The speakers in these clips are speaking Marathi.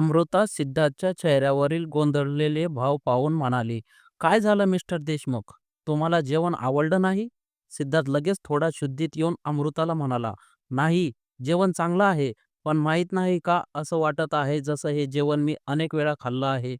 अमृता सिद्धार्थच्या चेहऱ्यावरील गोंधळलेले भाव पाहून म्हणाली, "काय झालं मिस्टर देशमुख? तुम्हाला जेवण आवडलं नाही?" सिद्धार्थ लगेच थोडा शुद्धीत येऊन अमृताला म्हणाला, "नाही, जेवण चांगलं आहे, पण माहीत नाही का असं वाटत आहे जसं हे जेवण मी अनेक वेळा खाल्लं आहे.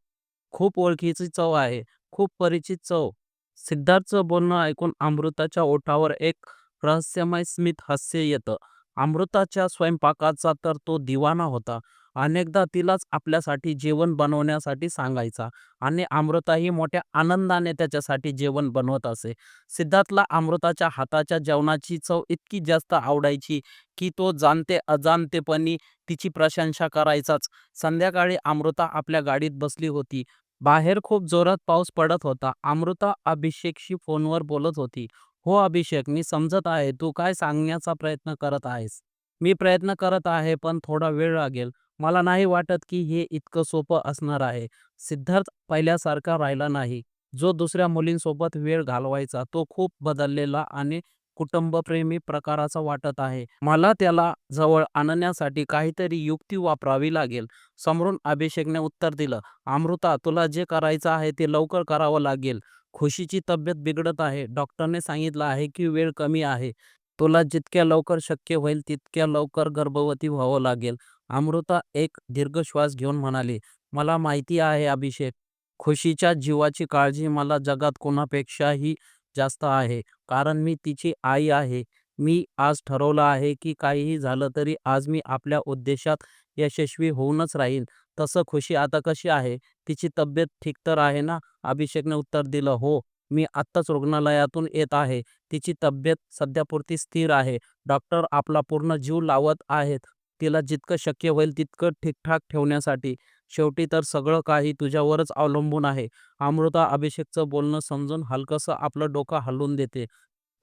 खूप ओळखीची चव आहे, खूप परिचित चव." सिद्धार्थचं बोलणं ऐकून अमृताच्या ओठावर एक रहस्यमय स्मित हास्य येतं. अमृताच्या स्वयंपाकाचा तर तो दिवाना होता. अनेकदा तिलाच आपल्यासाठी जेवण बनवण्यासाठी सांगायचा आणि अमृताही मोठ्या आनंदाने त्याच्यासाठी जेवण बनवत असे. सिद्धार्थला अमृताच्या हाताच्या जेवणाची चव इतकी जास्त आवडायची की तो जाणते अजाणतेपणी तिची प्रशंसा करायचाच. संध्याकाळी अमृता आपल्या गाडीत बसली होती. बाहेर खूप जोरात पाऊस पडत होता. अमृता अभिषेकशी फोनवर बोलत होती. "हो अभिषेक, मी समजत आहे तू काय सांगण्याचा प्रयत्न करत आहेस. मी प्रयत्न करत आहे, पण थोडा वेळ लागेल. मला नाही वाटत की हे इतकं सोपं असणार आहे." सिद्धार्थ पहिल्यासारखा राहिला नाही. जो दुसऱ्या मुलींसोबत वेळ घालवायचा तो खूप बदललेला आणि कुटुंबप्रेमी प्रकाराचा वाटत आहे. मला त्याला जवळ आणण्यासाठी काहीतरी युक्ती वापरावी लागेल. समोरून अभिषेकने उत्तर दिलं, "अमृता, तुला जे करायचं आहे ते लवकर करावं लागेल. खुशीची तब्येत बिघडत आहे. डॉक्टरने सांगितलं आहे की वेळ कमी आहे. तुला जितक्या लवकर शक्य होईल तितक्या लवकर गर्भवती व्हावं लागेल." अमृता एक दीर्घ श्वास घेऊन म्हणाली, "मला माहिती आहे अभिषेक. खुशीच्या जीवाची काळजी मला जगात कोणापेक्षाही जास्त आहे. कारण मी तिची आई आहे. मी आज ठरवलं आहे की काहीही झालं तरी आज मी आपल्या उद्देशात यशस्वी होऊनच राहील तसं खुशी आता कशी आहे? तिची तब्येत ठीक तर आहे ना?" अभिषेकने उत्तर दिलं, "हो, मी आत्ताच रुग्णालयातून येत आहे. तिची तब्येत सध्यापुरती स्थिर आहे. डॉक्टर आपला पूर्ण जीव लावत आहेत तिला जितकं शक्य होईल तितकं ठीकठाक ठेवण्यासाठी. शेवटी तर सगळं काही तुझ्यावरच अवलंबून आहे." अमृता अभिषेकचं बोलणं समजून हलकंसं आपलं डोकं हलवून देते.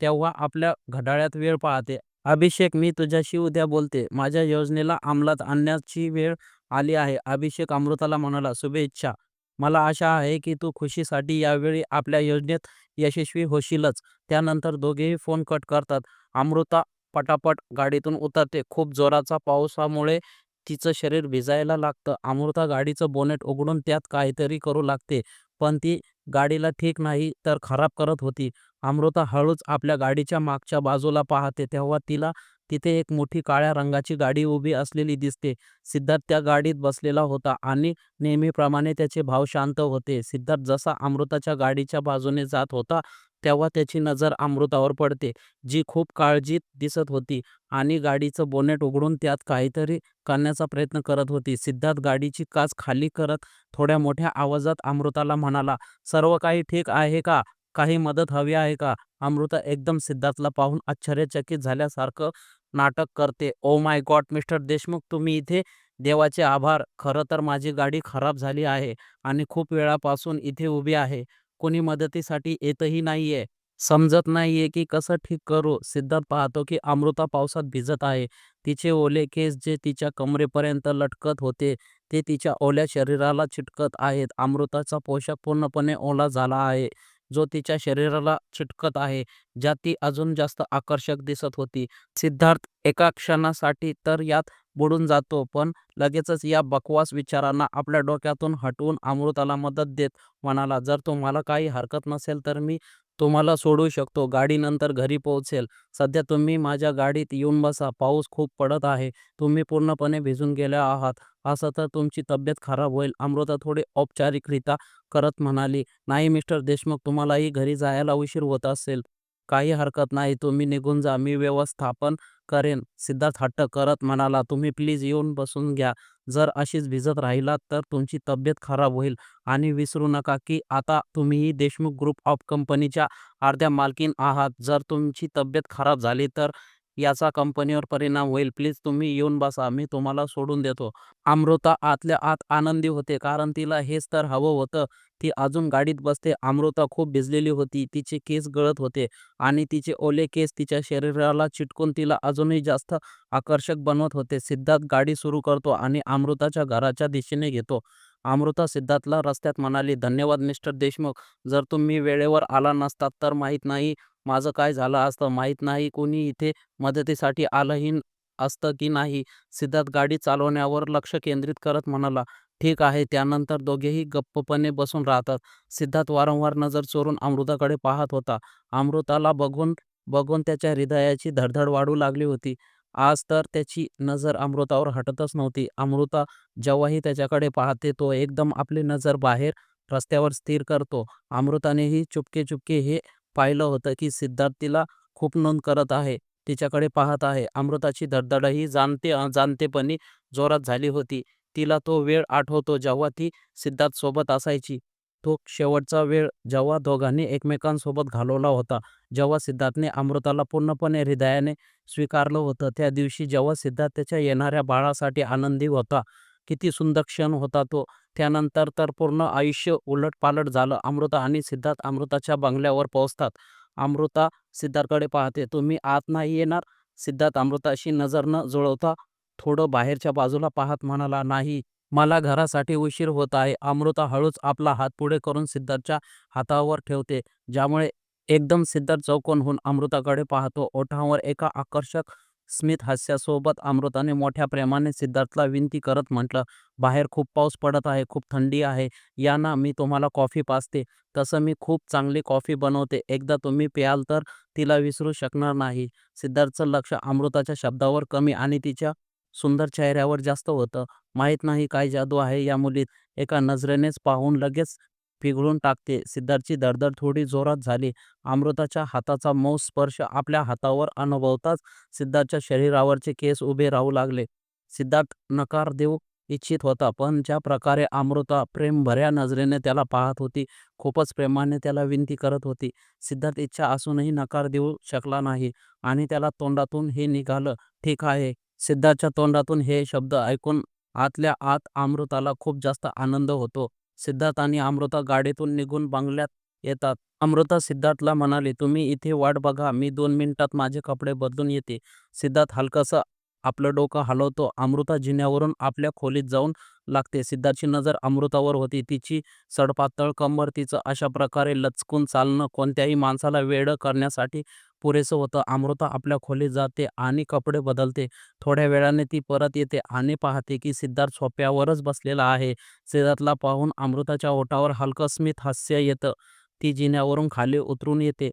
तेव्हा आपल्या घड्याळ्यात वेळ पाहते. "अभिषेक, मी तुझ्याशी उद्या बोलते. माझ्या योजनेला अंमलात आणण्याची वेळ आली आहे." अभिषेक अमृताला म्हणाला, "शुभेच्छा. मला आशा आहे की तू खुशीसाठी यावेळी आपल्या योजनेत यशस्वी होशीलच." त्यानंतर दोघेही फोन कट करतात. अमृता पटापट गाडीतून उतरते. खूप जोराचा पावसामुळे तिचं शरीर भिजायला लागतं. अमृता गाडीचं बोनेट उघडून त्यात काहीतरी करू लागते, पण ती गाडीला ठीक नाही तर खराब करत होती. अमृता हळूच आपल्या गाडीच्या मागच्या बाजूला पाहते तेव्हा तिला तिथे एक मोठी काळ्या रंगाची गाडी उभी असलेली दिसते. सिद्धार्थ त्या गाडीत बसलेला होता आणि नेहमीप्रमाणे त्याचे भाव शांत होते. सिद्धार्थ जसा अमृताच्या गाडीच्या बाजूने जात होता तेव्हा त्याची नजर अमृतावर पडते, जी खूप काळजीत दिसत होती आणि गाडीचं बोनेट उघडून त्यात काहीतरी करण्याचा प्रयत्न करत होती. सिद्धार्थ गाडीची काच खाली करत थोड्या मोठ्या आवाजात अमृताला म्हणाला, "सर्व काही ठीक आहे का? काही मदत हवी आहे का?" अमृता एकदम सिद्धार्थला पाहून आश्चर्यचकित झाल्यासारखं नाटक करते. Oh my god mister Deshmukh, तुम्ही इथे? देवाचे आभार. खरं तर माझी गाडी खराब झाली आहे आणि खूप वेळापासून इथे उभी आहे. कोणी मदतीसाठी येतही नाहीये. समजत नाहीये की कसं ठीक करू." सिद्धार्थ पाहतो की अमृता पावसात भिजत आहे. तिचे ओले केस जे तिच्या कमरेपर्यंत लटकत होते ते तिच्या ओल्या शरीराला चिटकत आहेत. अमृताचा पोशाख पूर्णपणे ओला झाला आहे, जो तिच्या शरीराला चिटकत आहे, ज्या ती अजून जास्त आकर्षक दिसत होती. सिद्धार्थ एका क्षणासाठी तर यात बुडून जातो, पण लगेचच या बकवास विचारांना आपल्या डोक्यातून हटवून अमृताला मदत देत म्हणाला, "जर तुम्हाला काही हरकत नसेल तर मी तुम्हाला सोडू शकतो. गाडी नंतर घरी पोहोचेल. सध्या तुम्ही माझ्या गाडीत येऊन बसा. पाऊस खूप पडत आहे. तुम्ही पूर्णपणे भिजून गेल्या आहात. असं तर तुमची तब्येत खराब होईल." अमृता थोडी औपचारिकरित्या करत म्हणाली, "नाही मिस्टर देशमुख, तुम्हालाही घरी जायला उशीर होत असेल. काही हरकत नाही, तुम्ही निघून जा. मी व्यवस्थापन करेन." सिद्धार्थ हट्ट करत म्हणाला, "तुम्ही प्लीज येऊन बसून घ्या. जर अशीच भिजत राहिलात तर तुमची तब्येत खराब होईल आणि विसरू नका की आता तुम्हीही देशमुख ग्रुप ऑफ कंपनीच्या अर्ध्या मालकीण आहात. जर तुमची तब्येत खराब झाली तर याचा कंपनीवर परिणाम होईल. प्लीज तुम्ही येऊन बसा. मी तुम्हाला सोडून देतो." अमृता आतल्या आत आनंदी होते, कारण तिला हेच तर हवं होतं. ती अजून गाडीत बसते. अमृता खूप भिजलेली होती. तिचे केस गळत होते आणि तिचे ओले केस तिच्या शरीराला चिटकून तिला अजूनही जास्त आकर्षक बनवत होते. सिद्धार्थ गाडी सुरू करतो आणि अमृताच्या घराच्या दिशेने घेतो. अमृता सिद्धार्थला रस्त्यात म्हणाली, "धन्यवाद मिस्टर देशमुख. जर तुम्ही वेळेवर आला नसतात तर माहीत नाही माझं काय झालं असतं. माहीत नाही कोणी इथे मदतीसाठी आलंही असतं की नाही." सिद्धार्थ गाडी चालवण्यावर लक्ष केंद्रित करत म्हणाला, ठीक आहे त्यानंतर दोघेही गप्पपणे बसून राहतात सिद्धार्थ वारंवार नजर चोरून अमृताकडे पाहत होता अमृताला बघून बघून त्याच्या हृदयाची धडधड वाढू लागली होती आज तर त्याची नजर अमृतावर हटतच नव्हती अमृता जेव्हाही त्याच्याकडे पाहते तो एकदम आपली नजर बाहेर रस्त्यावर स्थिर करतो अमृतानेही चुपके चुपके हे पाहिलं होतं की सिद्धार्थ तिला खूप नोंद करत आहे तिच्याकडे पाहत आहे. अमृताची धडधडही जाणते जाणतेपणी जोरात झाली होती. तिला तो वेळ आठवतो जेव्हा ती सिद्धार्थ सोबत असायची. तो शेवटचा वेळ जेव्हा दोघांनी एकमेकांसोबत घालवला होता जेव्हा सिद्धार्थने अमृताला पूर्णपणे हृदयाने स्वीकारलं होतं त्या दिवशी जेव्हा सिद्धार्थ त्याच्या येणाऱ्या बाळासाठी आनंदी होता किती सुंदर क्षण होता तो. त्यानंतर तर पूर्ण आयुष्य उलटपालट झालं. अमृता आणि सिद्धार्थ अमृताच्या बंगल्यावर पोहोचतात. अमृता सिद्धार्थकडे पाहते. तुम्ही आत नाही येणार? सिद्धार्थ अमृताशी नजर न जुळवता थोडं बाहेरच्या बाजूला पाहत म्हणाला नाही मला घरासाठी उशीर होत आहे. अमृता हळूच आपला हात पुढे करून सिद्धार्थच्या हातावर ठेवते ज्यामुळे एकदम सिद्धार्थ चौकोन होऊन अमृताकडे पाहतो. ओठांवर एका आकर्षक स्मित हास्यासोबत अमृताने मोठ्या प्रेमाने सिद्धार्थला विनंती करत म्हटलं बाहेर खूप पाऊस पडत आहे खूप थंडी आहे या ना मी तुम्हाला कॉफी पाचते तसं मी खूप चांगली कॉफी बनवते. एकदा तुम्ही प्याल तर तिला विसरू शकणार नाही. सिद्धार्थचं लक्ष अमृताच्या शब्दावर कमी आणि तिच्या सुंदर चेहऱ्यावर जास्त होतं. माहीत नाही काय जादू आहे या मुलीत. एका नजरेनेच पाहून लगेच पिघळून टाकते. सिद्धार्थची दरदर थोडी जोरात झाली. अमृताच्या हाताचा मऊ स्पर्श आपल्या हातावर अनुभवताच सिद्धार्थच्या शरीरावरचे केस उभे राहू लागले. सिद्धार्थ नकार देऊ इच्छित होता पण ज्या प्रकारे अमृता प्रेमभऱ्या नजरेने त्याला पाहत होती खूपच प्रेमाने त्याला विनंती करत होती. सिद्धार्थ इच्छा असूनही नकार देऊ शकला नाही आणि त्याला तोंडातून हे निघालं. ठीक आहे. सिद्धार्थच्या तोंडातून हे शब्द ऐकून आतल्या आत अमृताला खूप जास्त आनंद होतो. सिद्धार्थ आणि अमृता गाडीतून निघून बंगल्यात येतात. अमृता सिद्धार्थला म्हणाली तुम्ही इथे वाट बघा मी दोन मिनिटात माझे कपडे बदलून येते. सिद्धार्थ हलकासा आपलं डोकं हलवतो. अमृता जिन्यावरून आपल्या खोलीत जाऊन लागते. सिद्धार्थची नजर अमृतावर होती. तिची सडपातळ कंबर तिचं अशा प्रकारे लचकून चालणं कोणत्याही माणसाला वेड करण्यासाठी पुरेसं होतं. अमृता आपल्या खोलीत जाते आणि कपडे बदलते. थोड्या वेळाने ती परत येते आणि पाहते की सिद्धार्थ सोप्यावरच बसलेला आहे. सिद्धार्थला पाहून अमृताच्या ओठावर हलकं स्मित हास्य येतं. ती जिन्यावरून खाली उतरून येते.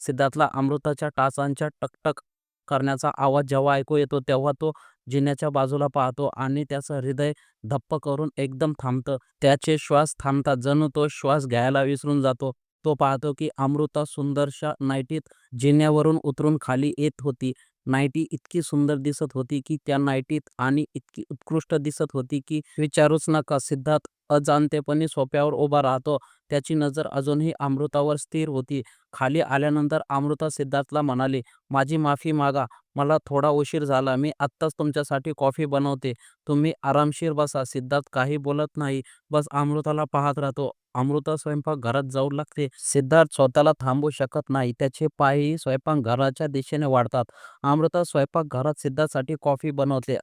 सिद्धार्थला अमृताच्या टाचांच्या टकटक करण्याचा आवाज जेव्हा ऐकू येतो तेव्हा तो जिन्याच्या बाजूला पाहतो आणि त्याचं हृदय धप्प करून एकदम थांबतं. त्याचे श्वास थांबतात. जणू तो श्वास घ्यायला विसरून जातो. तो पाहतो की अमृता सुंदरशा नाईटीत जिन्यावरून उतरून खाली येत होती. नाईटी इतकी सुंदर दिसत होती की त्या नाईटीत आणि इतकी उत्कृष्ट दिसत होती की विचारूच नका. सिद्धार्थ अजाणतेपणी सोप्यावर उभा राहतो. त्याची नजर अजूनही अमृतावर स्थिर होती. खाली आल्यानंतर अमृता सिद्धार्थला म्हणाली माझी माफी मागा. मला थोडा उशीर झाला. मी आत्ताच तुमच्यासाठी कॉफी बनवते. तुम्ही आरामशीर बसा सिद्धार्थ काही बोलत नाही. बस अमृताला पाहत राहतो. अमृता स्वयंपाक घरात जाऊ लागते. सिद्धार्थ स्वतःला थांबू शकत नाही. त्याचे पायही स्वयंपाक घराच्या दिशेने वाढतात. अमृता स्वयंपाक घरात सिद्धार्थसाठी कॉफी बनवते.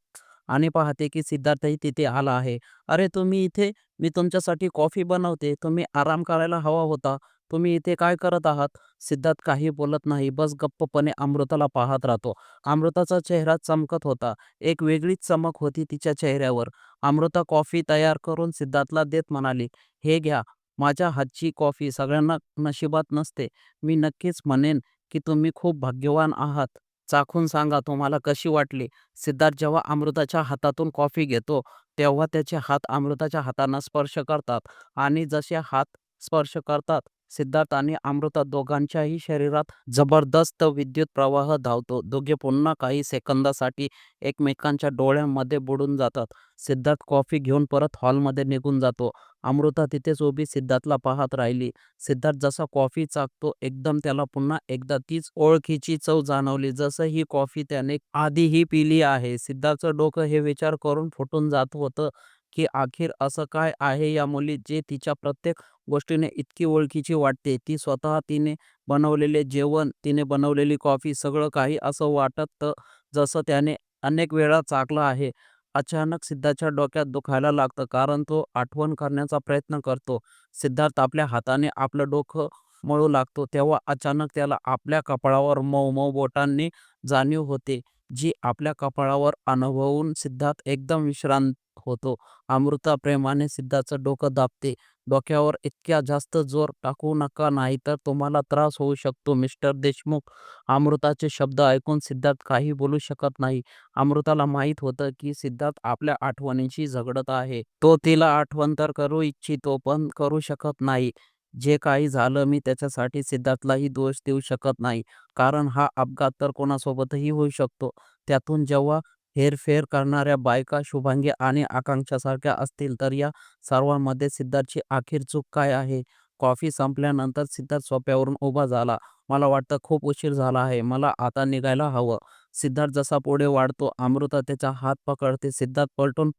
आणि पाहते की सिद्धार्थही तिथे आला आहे. अरे तुम्ही इथे मी तुमच्यासाठी कॉफी बनवते. तुम्ही आराम करायला हवा होता. तुम्ही इथे काय करत आहात? सिद्धार्थ काही बोलत नाही. बस गप्पपणे अमृताला पाहत राहतो. अमृताचा चेहरा चमकत होता. एक वेगळीच चमक होती तिच्या चेहऱ्यावर. अमृता कॉफी तयार करून सिद्धार्थला देत म्हणाली. हे घ्या. माझ्या हातची कॉफी सगळ्यांना नशिबात नसते. मी नक्कीच म्हणेन की तुम्ही खूप भाग्यवान आहात. चाखून सांगा तुम्हाला कशी वाटली? सिद्धार्थ जेव्हा अमृताच्या हातातून कॉफी घेतो तेव्हा त्याचे हात अमृताच्या हातांना स्पर्श करतात आणि जसे हात स्पर्श करतात सिद्धार्थ आणि अमृता दोघांच्याही शरीरात जबरदस्त विद्युत प्रवाह धावतो. दोघे पुन्हा काही सेकंदासाठी एकमेकांच्या डोळ्यांमध्ये बुडून जातात. सिद्धार्थ कॉफी घेऊन परत हॉलमध्ये निघून जातो. अमृता तिथेच उभी सिद्धार्थला पाहत राहिली. सिद्धार्थ जसा कॉफी चाकतो एकदम त्याला पुन्हा एकदा तीच ओळखीची चव जाणवली. जसं ही कॉफी त्याने आधीही पिली आहे. सिद्धार्थचं डोकं हे विचार करून फुटून जात होतं की आखिर असं काय आहे या मुली जे तिच्या प्रत्येक गोष्टीने इतकी ओळखीची वाटते ती स्वतः तिने बनवलेले जेवण तिने बनवलेली कॉफी सगळं काही असं वाटत जसं त्याने अनेक वेळा चाकलं आहे अचानक सिद्धार्थच्या डोक्यात दुखायला लागतं कारण तो आठवण करण्याचा प्रयत्न करतो सिद्धार्थ आपल्या हाताने आपलं डोकं मळू लागतो तेव्हा अचानक त्याला आपल्या कपाळावर मऊ मऊ बोटांनी जाणीव होते जी आपल्या कपाळावर अनुभवून सिद्धार्थ एकदम विश्रांत होतो. अमृता प्रेमाने सिद्धार्थचं डोकं दाबते. डोक्यावर इतक्या जास्त जोर टाकू नका नाहीतर तुम्हाला त्रास होऊ शकतो मिस्टर देशमुख. अमृताचे शब्द ऐकून सिद्धार्थ काही बोलू शकत नाही. अमृताला माहीत होतं की सिद्धार्थ आपल्या आठवणींशी झगडत आहे. तो तिला आठवण तर करू इच्छितो पण करू शकत नाही. जे काही झालं मी त्याच्यासाठी सिद्धार्थलाही दोष देऊ शकत नाही. कारण हा अपघात तर कोणासोबतही होऊ शकतो. त्यातून जेव्हा हेरफेर करणाऱ्या बायका शुभांगी आणि आकांक्षासारख्या असतील तर या सर्वांमध्ये सिद्धार्थची अखेर चूक काय आहे? कॉफी संपल्यानंतर सिद्धार्थ सोफ्यावरून उभा झाला. मला वाटतं खूप उशीर झाला आहे. मला आता निघायला हवं. सिद्धार्थ जसा पुढे वाढतो अमृता त्याचा हात पकडते. सिद्धार्थ पलटून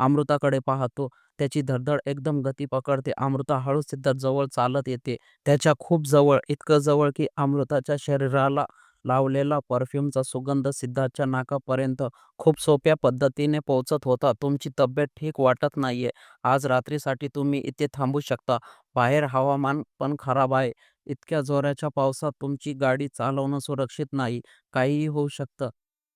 अमृताकडे पाहतो. त्याची धडधड एकदम गती पकडते. अमृता हळूच सिद्धार्थ जवळ चालत येते. त्याच्या खूप जवळ, इतकं जवळ की अमृताच्या शरीराला लावलेला परफ्यूमचा सुगंध सिद्धार्थच्या नाकापर्यंत खूप सोप्या पद्धतीने पोहोचत होता. तुमची तब्येत ठीक वाटत नाहीये. आज रात्रीसाठी तुम्ही इथे थांबू शकता. बाहेर हवामान पण खराब आहे. इतक्या जोराच्या पावसात तुमची गाडी चालवणं सुरक्षित नाही. काहीही होऊ शकतं.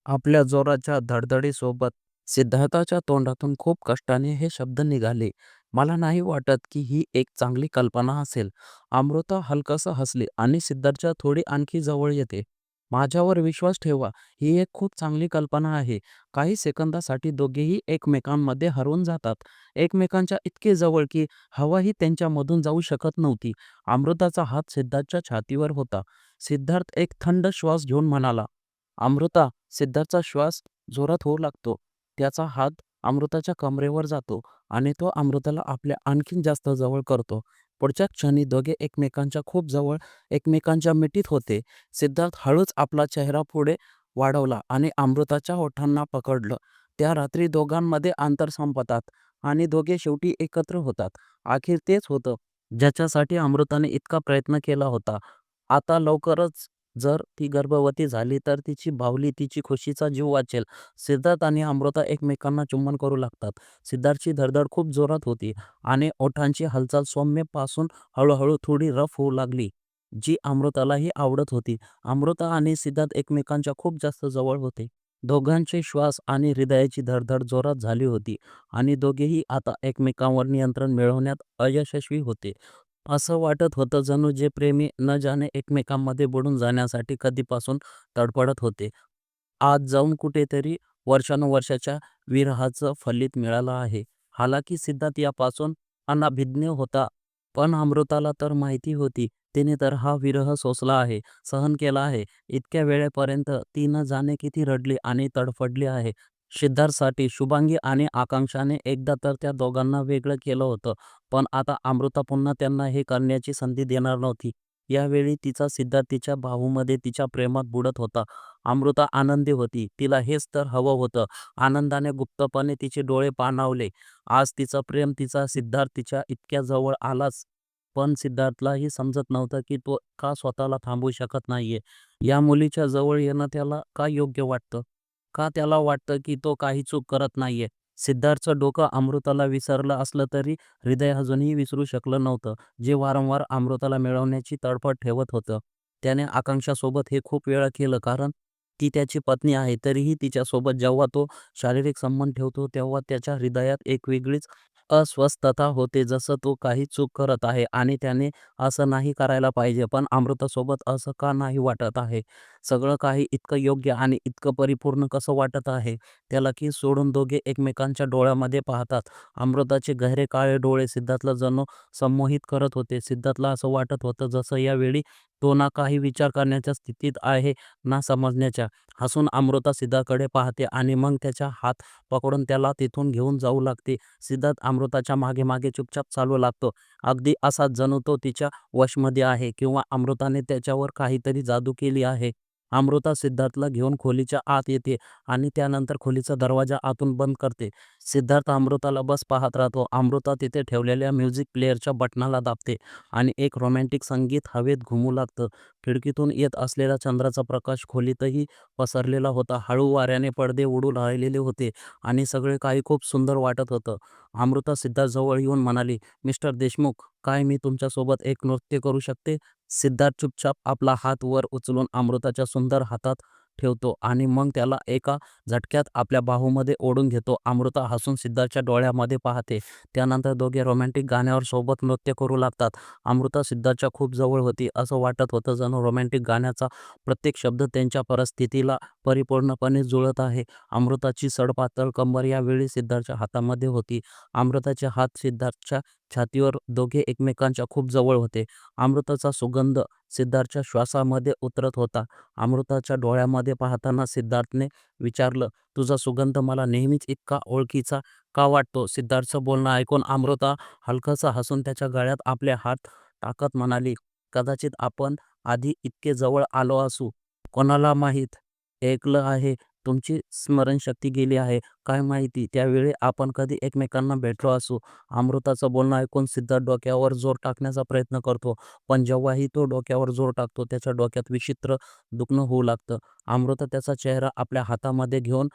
आपल्या जोराच्या धडधडीसोबत सिद्धार्थाच्या तोंडातून खूप कष्टाने हे शब्द निघाले. मला नाही वाटत की ही एक चांगली कल्पना असेल. अमृता हलकसं हसली आणि सिद्धार्थच्या थोडी आणखी जवळ येते. माझ्यावर विश्वास ठेवा. ही एक खूप चांगली कल्पना आहे. काही सेकंदासाठी दोघेही एकमेकांमध्ये हरवून जातात. एकमेकांच्या इतके जवळ की हवाही त्यांच्यामधून जाऊ शकत नव्हती. अमृताचा हात सिद्धार्थच्या छातीवर होता. सिद्धार्थ एक थंड श्वास घेऊन म्हणाला, "अमृता." सिद्धार्थचा श्वास जोरात होऊ लागतो. त्याचा हात अमृताच्या कमरेवर जातो आणि तो अमृताला आपल्या आणखीन जास्त जवळ करतो. पुढच्या क्षणी दोघे एकमेकांच्या खूप जवळ, एकमेकांच्या मिठीत होते. सिद्धार्थ हळूच आपला चेहरा पुढे वाढवला आणि अमृताच्या ओठांना पकडलं. त्या रात्री दोघांमध्ये अंतर संपतात आणि दोघे शेवटी एकत्र होतात. अखेर तेच होतं, ज्याच्यासाठी अमृताने इतका प्रयत्न केला होता. आता लवकरच जर ती गर्भवती झाली तर तिची बाहुली, तिची खुशीचा जीव वाचेल. सिद्धार्थ आणि अमृता एकमेकांना चुंबन करू लागतात. सिद्धार्थची धडधड खूप जोरात होती आणि ओठांची हालचाल सौम्यपासून हळूहळू थोडी रफ होऊ लागली, जी अमृतालाही आवडत होती. अमृता आणि सिद्धार्थ एकमेकांच्या खूप जास्त जवळ होते. दोघांचे श्वास आणि हृदयाची धडधड जोरात झाली होती आणि दोघेही आता एकमेकांवर नियंत्रण मिळवण्यात अयशस्वी होते. असं वाटत होतं जणू जे प्रेमी न जाणे एकमेकांमध्ये बुडून जाण्यासाठी कधीपासून तडफडत होते, आज जाऊन कुठेतरी वर्षानुवर्षाच्या विरहाचं फलित मिळालं आहे. हालाकी सिद्धार्थ यापासून अनभिज्ञ होता. पण अमृताला तर माहिती होती. तिने तर हा विरह सोसला आहे, सहन केला आहे. इतक्या वेळेपर्यंत ती न जाणे किती रडली आणि तडफडली आहे. सिद्धार्थसाठी शुभांगी आणि आकांक्षाने एकदा तर त्या दोघांना वेगळं केलं होतं. पण आता अमृता पुन्हा त्यांना हे करण्याची संधी देणार नव्हती. यावेळी तिचा सिद्धार्थ तिच्या भाऊमध्ये तिच्या प्रेमात बुडत होता. अमृता आनंदी होती. तिला हेच तर हवं होतं. आनंदाने गुप्तपणे तिचे डोळे पाणावले. आज तिचं प्रेम, तिचा सिद्धार्थ तिच्या इतक्या जवळ आलाच. पण सिद्धार्थलाही समजत नव्हतं की तो का स्वतःला थांबवू शकत नाहीये. या मुलीच्या जवळ येणं त्याला का योग्य वाटतं? का त्याला वाटतं की तो काही चूक करत नाहीये? सिद्धार्थचं डोकं अमृताला विसरलं असलं तरी हृदय अजूनही विसरू शकलं नव्हतं, जे वारंवार अमृताला मिळवण्याची तडफड ठेवत होतं. त्याने आकांक्षासोबत हे खूप वेळा केलं कारण ती त्याची पत्नी आहे. तरीही तिच्यासोबत जेव्हा तो शारीरिक संबंध ठेवतो तेव्हा त्याच्या हृदयात एक वेगळीच अस्वस्थता होते. जसं तो काही चूक करत आहे आणि त्याने असं नाही करायला पाहिजे. पण अमृतासोबत असं का नाही वाटत आहे? सगळं काही इतकं योग्य आणि इतकं परिपूर्ण कसं वाटत आहे त्याला की सोडून दोघे एकमेकांच्या डोळ्यामध्ये पाहतात. अमृताचे गहरे काळे डोळे सिद्धार्थला जणू संमोहित करत होते. सिद्धार्थला असं वाटत होतं जसं यावेळी तो ना काही विचार करण्याच्या स्थितीत आहे ना समजण्याच्या. हसून अमृता सिद्धार्थकडे पाहते आणि मग त्याचा हात पकडून त्याला तिथून घेऊन जाऊ लागते. सिद्धार्थ अमृताच्या मागे मागे चुपचाप चालू लागतो. अगदी असा जणू तो तिच्या वशमध्ये आहे किंवा अमृताने त्याच्यावर काहीतरी जादू केली आहे. अमृता सिद्धार्थला घेऊन खोलीच्या आत येते. आणि त्यानंतर खोलीचा दरवाजा आतून बंद करते. सिद्धार्थ अमृताला बस पाहत राहतो. अमृता तिथे ठेवलेल्या म्युझिक प्लेअरच्या बटणाला दाबते आणि एक रोमॅन्टिक संगीत हवेत घुमू लागतं. खिडकीतून येत असलेला चंद्राचा प्रकाश खोलीतही पसरलेला होता. हळू वाऱ्याने पडदे उडू राहिलेले होते आणि सगळे काही खूप सुंदर वाटत होतं. अमृता सिद्धार्थजवळ येऊन म्हणाली, "मिस्टर देशमुख, काय मी तुमच्यासोबत एक नृत्य करू शकते?" सिद्धार्थ चुपचाप आपला हात वर उचलून अमृताच्या सुंदर हातात ठेवतो आणि मग त्याला एका झटक्यात आपल्या बाहूमध्ये ओढून घेतो. अमृता हसून सिद्धार्थच्या डोळ्यामध्ये पाहते. त्यानंतर दोघे रोमॅन्टिक गाण्यावर सोबत नृत्य करू लागतात. अमृता सिद्धार्थच्या खूप जवळ होती. असं वाटत होतं जणू रोमॅन्टिक गाण्याचा प्रत्येक शब्द त्यांच्या परिस्थितीला परिपूर्णपणे जुळत आहे. अमृताची सडपातळ कंबर यावेळी सिद्धार्थच्या हातामध्ये होती. अमृताचे हात सिद्धार्थच्या छातीवर दोघे एकमेकांच्या खूप जवळ होते. अमृताचा सुगंध सिद्धार्थच्या श्वासामध्ये उतरत होता. अमृताच्या डोळ्यामध्ये पाहताना सिद्धार्थने विचारलं, तुझा सुगंध मला नेहमीच इतका ओळखीचा का वाटतो? सिद्धार्थचं बोलणं ऐकून अमृता हलकंसं हसून त्याच्या गळ्यात आपले हात टाकत म्हणाली, कदाचित आपण आधी इतके जवळ आलो असू. कोणाला माहीत? ऐकलं आहे तुमची स्मरणशक्ती गेली आहे. काय माहिती त्यावेळी आपण कधी एकमेकांना भेटलो असू. अमृताचं बोलणं ऐकून सिद्धार्थ डोक्यावर जोर टाकण्याचा प्रयत्न करतो. पण जेव्हाही तो डोक्यावर जोर टाकतो त्याच्या डोक्यात विचित्र दुखणं होऊ लागतं. अमृता त्याचा चेहरा आपल्या हातामध्ये घेऊन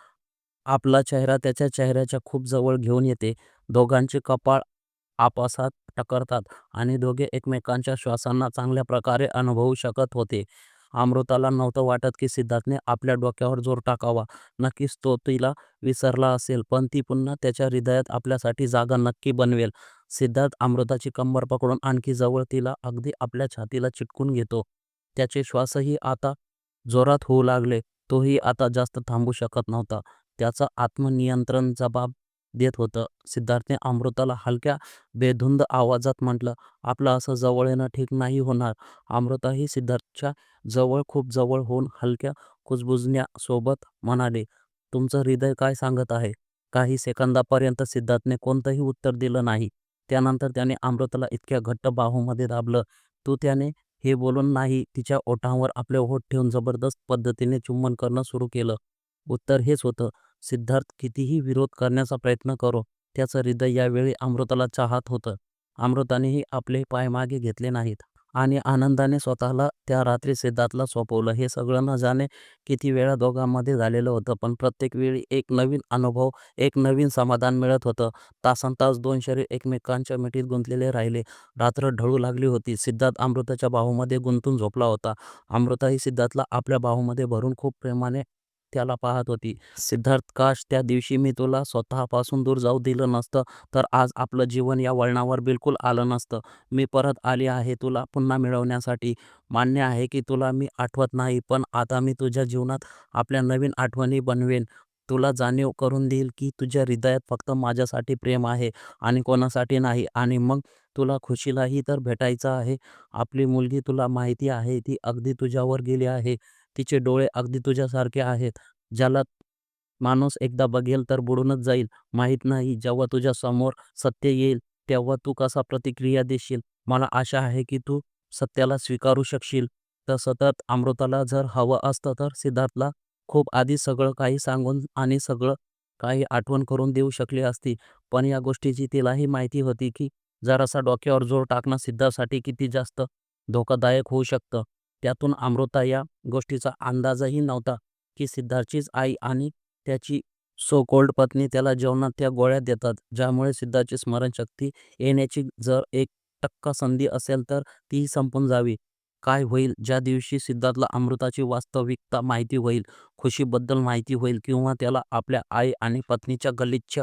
आपला चेहरा त्याच्या चेहऱ्याच्या खूप जवळ घेऊन येते. दोघांचे कपाळ आपसात टकरतात आणि दोघे एकमेकांच्या श्वासांना चांगल्या प्रकारे अनुभवू शकत होते. अमृताला नव्हतं वाटत की सिद्धार्थने आपल्या डोक्यावर जोर टाकावा. नक्कीच तो तिला विसरला असेल पण ती पुन्हा त्याच्या हृदयात आपल्यासाठी जागा नक्की बनवेल. सिद्धार्थ अमृताची कंबर पकडून आणखी जवळ तिला अगदी आपल्या छातीला चिटकून घेतो. त्याचे श्वासही आता जोरात होऊ लागले. तोही आता जास्त थांबू शकत नव्हता. त्याचा आत्मनियंत्रण जबाब देत होतं. सिद्धार्थने अमृताला हलक्या बेधुंद आवाजात म्हटलं, आपलं असं जवळ येणं ठीक नाही होणार. अमृताही सिद्धार्थच्या जवळ खूप जवळ होऊन हलक्या कुजबुजण्यासोबत म्हणाले तुमचं हृदय काय सांगत आहे? काही सेकंदापर्यंत सिद्धार्थने कोणतंही उत्तर दिलं नाही. त्यानंतर त्याने अमृताला इतक्या घट्ट बाहूमध्ये दाबलं, तू त्याने हे बोलून नाही तिच्या ओठांवर आपले ओठ ठेवून जबरदस्त पद्धतीने चुंबन करणं सुरू केलं. उत्तर हेच होतं. सिद्धार्थ कितीही विरोध करण्याचा प्रयत्न करो, त्याचं हृदय यावेळी अमृताला चाहत होतं. अमृतानेही आपले पाय मागे घेतले नाहीत. आणि आनंदाने स्वतःला त्या रात्री सिद्धार्थला सोपवलं. हे सगळं न जाणे किती वेळा दोघांमध्ये झालेलं होतं. पण प्रत्येक वेळी एक नवीन अनुभव, एक नवीन समाधान मिळत होतं. तासनतास दोन शरीर एकमेकांच्या मिठीत गुंतलेले राहिले. रात्र ढळू लागली होती. सिद्धार्थ अमृताच्या बाहूमध्ये गुंतून झोपला होता. अमृताही सिद्धार्थला आपल्या बाहूमध्ये भरून खूप प्रेमाने त्याला पाहत होती. सिद्धार्थ काश त्या दिवशी मी तुला स्वतःपासून दूर जाऊ दिलं नसतं तर आज आपलं जीवन या वळणावर बिलकुल आलं नसतं. मी परत आली आहे तुला पुन्हा मिळवण्यासाठी. मान्य आहे की तुला मी आठवत नाही पण आता मी तुझ्या जीवनात आपल्या नवीन आठवणी बनवेन. तुला जाणीव करून देईल की तुझ्या हृदयात फक्त माझ्यासाठी प्रेम आहे आणि कोणासाठी नाही. आणि मग तुला खुशीलाही तर भेटायचं आहे. आपली मुलगी तुला माहिती आहे ती अगदी तुझ्यावर गेली आहे. तिचे डोळे अगदी तुझ्यासारखे आहेत. ज्याला माणूस एकदा बघेल तर बुडूनच जाईल. माहीत नाही जेव्हा तुझ्या समोर सत्य येईल तेव्हा तू कसा प्रतिक्रिया देशील. मला आशा आहे की तू सत्याला स्वीकारू शकशील. तर सतत अमृताला जर हवं असतं तर सिद्धार्थला खूप आधी सगळं काही सांगून आणि सगळं काही आठवण करून देऊ शकली असती. पण या गोष्टीची तिलाही माहिती होती की जरासा डोक्यावर जोर टाकणं सिद्धार्थसाठी किती जास्त धोकादायक होऊ शकतं. त्यातून अमृता या गोष्टीचा अंदाजही नव्हता की सिद्धार्थचीच आई आणि त्याची सो कोल्ड पत्नी त्याला जेवणात त्या गोळ्या देतात ज्यामुळे सिद्धार्थची स्मरणशक्ती येण्याची जर एक टक्का संधी असेल तर तीही संपून जावी. काय होईल ज्या दिवशी सिद्धार्थला अमृताची वास्तविकता माहिती होईल, खुशीबद्दल माहिती होईल किंवा त्याला आपल्या आई आणि पत्नीच्या गलिच्छ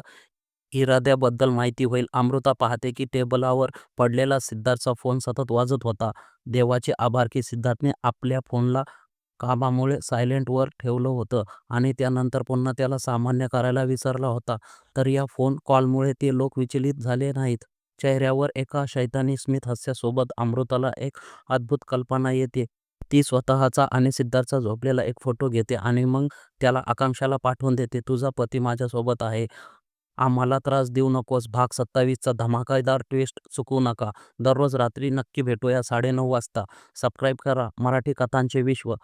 इराद्याबद्दल माहिती होईल. अमृता पाहते की टेबलावर पडलेला सिद्धार्थचा फोन सतत वाजत होता. देवाचे आभार की सिद्धार्थने आपल्या फोनला कामामुळे सायलेंटवर ठेवलं होतं आणि त्यानंतर पुन्हा त्याला सामान्य करायला विसरला होता. तर या फोन कॉलमुळे ते लोक विचलित झाले नाहीत. चेहऱ्यावर एका शैतानी स्मित हास्यासोबत अमृताला एक अद्भुत कल्पना येते. ती स्वतःचा आणि सिद्धार्थचा झोपलेला एक फोटो घेते आणि मग त्याला आकांक्षाला पाठवून देते. तुझा पती माझ्यासोबत आहे. आम्हाला त्रास देऊ नकोस. भाग सत्तावीसचा धमाकेदार ट्विस्ट चुकवू नका. दररोज रात्री नक्की भेटूया साडेनऊ वाजता. सबस्क्राईब करा मराठी कथांचे विश्व.